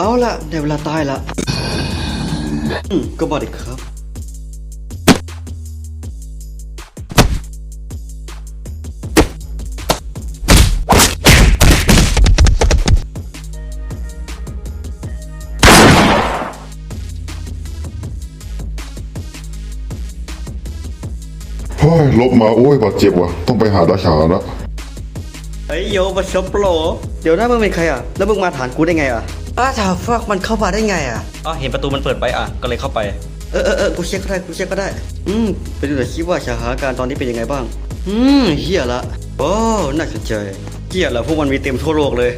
เอาละในเวลาตายละอืมก็บอกดิครับ เฮ้ยลบมาโอ้ยบาดเจ็บว่ะ ต้องไปหาราชาละ เฮ้ยโยมาชมโปรเดี๋ยวนะมึงเป็นใครอะ แล้วมึงมาฐานกูได้ไงอะอ้าถามฟักมันเข้ามาได้ไงอะอ๋อเห็นประตูมันเปิดไปอะ ก็เลยเข้าไป เออเออเออกูเช็คก็ได้กูเช็คก็ได้ อืมไปดูหน่อยคิดว่าสถานการณ์ตอนนี้เป็นยังไงบ้าง อืมเฮียละโอ้น่าสนใจเฮียละพวกมันมีเต็มทั่วโลกเลย